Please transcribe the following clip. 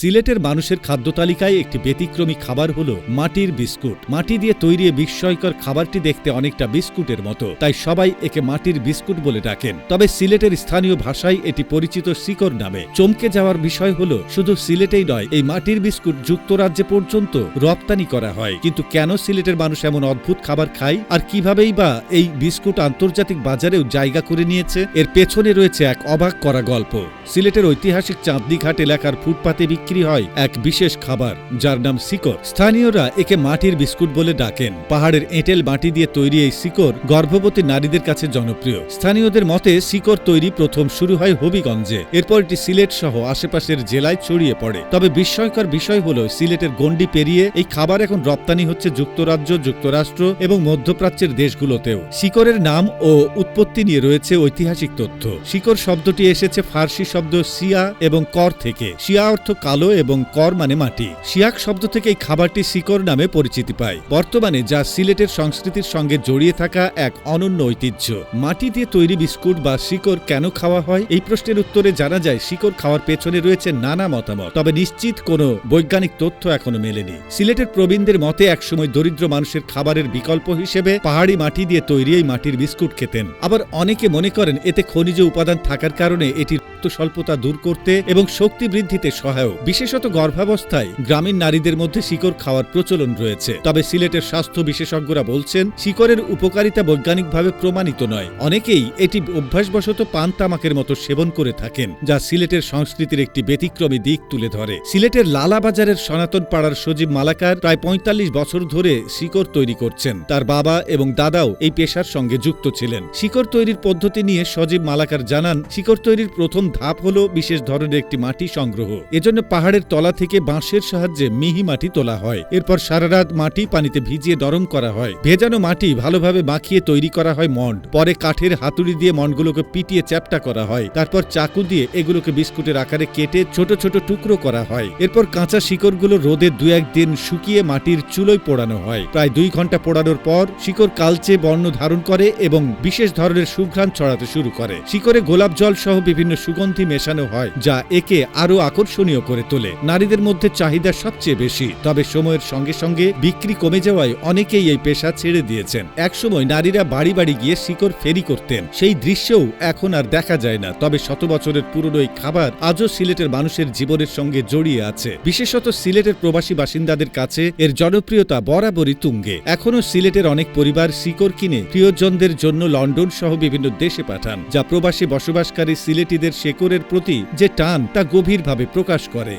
সিলেটের মানুষের খাদ্য তালিকায় একটি ব্যতিক্রমী খাবার হল মাটির বিস্কুট। মাটি দিয়ে তৈরি বিস্ময়কর খাবারটি দেখতে অনেকটা বিস্কুটের মতো। তাই সবাই একে মাটির বিস্কুট বলে ডাকেন। তবে সিলেটের স্থানীয় ভাষায় এটি পরিচিত শিকর নামে। চমকে যাওয়ার বিষয় হল, শুধু সিলেটেই নয়, এই মাটির বিস্কুট যুক্তরাজ্যে পর্যন্ত রপ্তানি করা হয়। কিন্তু কেন সিলেটের মানুষ এমন অদ্ভুত খাবার খায়? আর কিভাবেই বা এই বিস্কুট আন্তর্জাতিক বাজারেও জায়গা করে নিয়েছে? এর পেছনে রয়েছে এক অবাক করা গল্প। সিলেটের ঐতিহাসিক চাঁদনি ঘাট এলাকার ফুটপাতে বিক্রি হয় এক বিশেষ খাবার, যার নাম শিকর স্থানীয়রা একে মাটির বিস্কুট বলে ডাকেন। পাহাড়ের এঁটেল মাটি দিয়ে তৈরি এই শিকর গর্ভবতী নারীদের কাছে জনপ্রিয়। স্থানীয়দের মতে শিকর তৈরি প্রথম শুরু হয় হবিগঞ্জে। এরপর এটি সিলেট সহ আশেপাশের জেলায় ছড়িয়ে পড়ে। তবে বিস্ময়কর বিষয় হল, সিলেটের গণ্ডি পেরিয়ে এই খাবার এখন রপ্তানি হচ্ছে যুক্তরাজ্য, যুক্তরাষ্ট্র এবং মধ্যপ্রাচ্যের দেশগুলোতেও। শিকরের নাম ও উৎপত্তি নিয়ে রয়েছে ঐতিহাসিক তথ্য। শিকর শব্দটি এসেছে ফার্সি শব্দ সিয়া এবং কর থেকে। শিয়া অর্থ কালো এবং কর মানে মাটি। শিয়াক শব্দ থেকে এই খাবারটি শিকর নামে পরিচিতি পায়। বর্তমানে যা সিলেটের সংস্কৃতির সঙ্গে জড়িয়ে থাকা এক অনন্য ঐতিহ্য। মাটি দিয়ে তৈরি বিস্কুট বা শিকর কেন খাওয়া হয়? এই প্রশ্নের উত্তরে জানা যায় শিকর খাওয়ার পেছনে রয়েছে নানা মতামত। তবে নিশ্চিত কোনো বৈজ্ঞানিক তথ্য এখনও মেলেনি। সিলেটের প্রবীণদের মতে, একসময় দরিদ্র মানুষের খাবারের বিকল্প হিসেবে পাহাড়ি মাটি দিয়ে তৈরি এই মাটির বিস্কুট খেতেন। আবার অনেকে মনে করেন, এতে খনিজ উপাদান থাকার কারণে এটির স্বল্পতা দূর করতে এবং শক্তি বৃদ্ধিতে সহায়ক। বিশেষত গর্ভাবস্থায় গ্রামীণ নারীদের মধ্যে শিকড় খাওয়ার প্রচলন রয়েছে। তবে সিলেটের স্বাস্থ্য বিশেষজ্ঞরা বলছেন, শিকড়ের উপকারিতা বৈজ্ঞানিকভাবে প্রমাণিত নয়। অনেকেই এটি অভ্যাসবশত পান তামাকের মতো সেবন করে থাকেন, যা সিলেটের সংস্কৃতির একটি ব্যতিক্রমী দিক তুলে ধরে। সিলেটের লালাবাজারের সনাতন পাড়ার সজীব মালাকার প্রায় পঁয়তাল্লিশ বছর ধরে শিকড় তৈরি করছেন। তার বাবা এবং দাদাও এই পেশার সঙ্গে যুক্ত ছিলেন। শিকড় তৈরির পদ্ধতি নিয়ে সজীব মালাকার জানান, শিকড় তৈরির প্রথম ধাপ হল বিশেষ ধরনের একটি মাটি সংগ্রহ। এজন্য পাহাড়ের তলা থেকে বাঁশের সাহায্যে মিহি মাটি তোলা হয়। এরপর সারা রাত মাটি পানিতে ভিজিয়ে নরম করা হয়। ভেজানো মাটি ভালোভাবে মাখিয়ে তৈরি করা হয় মন্ড। পরে কাঠের হাতুড়ি দিয়ে মন্ডগুলোকে পিটিয়ে চ্যাপটা করা হয়। তারপর চাকু দিয়ে এগুলোকে বিস্কুটের আকারে কেটে ছোট ছোট টুকরো করা হয়। এরপর কাঁচা শিকড়গুলো রোদে দু একদিন শুকিয়ে মাটির চুলোয় পোড়ানো হয়। প্রায় দুই ঘণ্টা পোড়ানোর পর শিকড় কালচে বর্ণ ধারণ করে এবং বিশেষ ধরনের সুঘ্রাণ ছড়াতে শুরু করে। শিকড়ে গোলাপ জল সহ বিভিন্ন সুগন্ধি মেশানো হয়, যা একে আরও আকর্ষণীয় করে। তোলে। নারীদের মধ্যে চাহিদা সবচেয়ে বেশি। তবে সময়ের সঙ্গে সঙ্গে বিক্রি কমে যাওয়ায় অনেকেই এই পেশা ছেড়ে দিয়েছেন। একসময় নারীরা বাড়ি বাড়ি গিয়ে শিকড় ফেরি করতেন। সেই দৃশ্যও এখন আর দেখা যায় না। তবে শত বছরের পুরনো এই খাবার আজও সিলেটের মানুষের জীবনের সঙ্গে জড়িয়ে আছে। বিশেষত সিলেটের প্রবাসী বাসিন্দাদের কাছে এর জনপ্রিয়তা বরাবরই তুঙ্গে। এখনও সিলেটের অনেক পরিবার শিকড় কিনে প্রিয়জনদের জন্য লন্ডন সহ বিভিন্ন দেশে পাঠান, যা প্রবাসী বসবাসকারী সিলেটিদের শেকড়ের প্রতি যে টান তা গভীরভাবে প্রকাশ করে